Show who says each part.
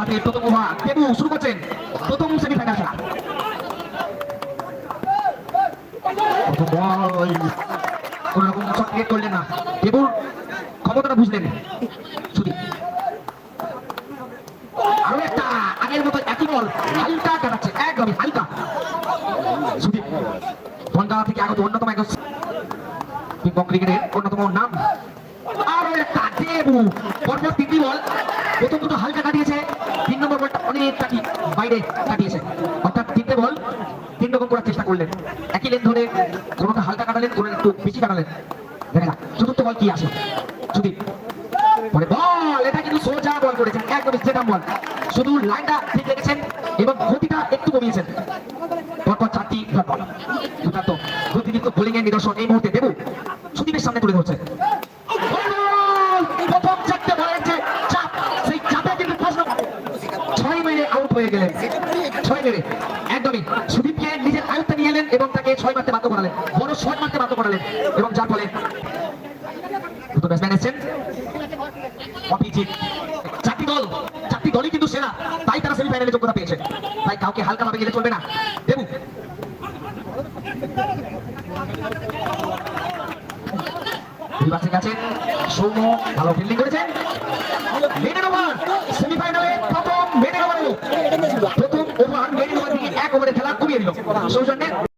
Speaker 1: হাতে প্রথম ওভার। দেবু শুরু করছেন? প্রথম বল। কোন শট ক্রিয়েট করলেন না। দেবুর ক্ষমতাটা বুঝলেন। সুদীপ। আরও একটা আগের মতো একই বল। হালকা কাটাচ্ছে থেকে আগত অন্যতম একজন কিংবং ক্রিকেটের অন্যতম নাম। আরও একটা দেবু। পরপর বল। প্রথম দুটো হালকা কাটিয়েছে। বল এটা কিন্তু সোজা বল করেছেন একদম স্ট্রেটাম বল। শুধু লাইনটা ঠিক রেখেছেন এবং গতিটা একটু কমিয়েছেন। পরপর চারটি দুর্দান্ত। গতিযুক্ত বোলিং নিদর্শন এই মুহূর্তে দেবু। সুদীপের সামনে তুলে ধরছে বল! প্রথম চারটে বলের যে চাপ সেই চাপে কিন্তু প্রশ্ন ছয় মেরে আউট হয়ে গেলেন। ছয় মেরে একদমই। নিজের আয়ত্তে নিয়ে এলেন এবং তাকে ছয় মারতে বাধ্য করালেন। বড় ছয় মারতে বাধ্য করালেন এবং যার ফলে তাই কাউকে না। সৌম্য ভালো ফিল্ডিং করেছেন। সেমিফাইনালে ওভারে খেলা কমিয়ে দিল। সৌজন্যে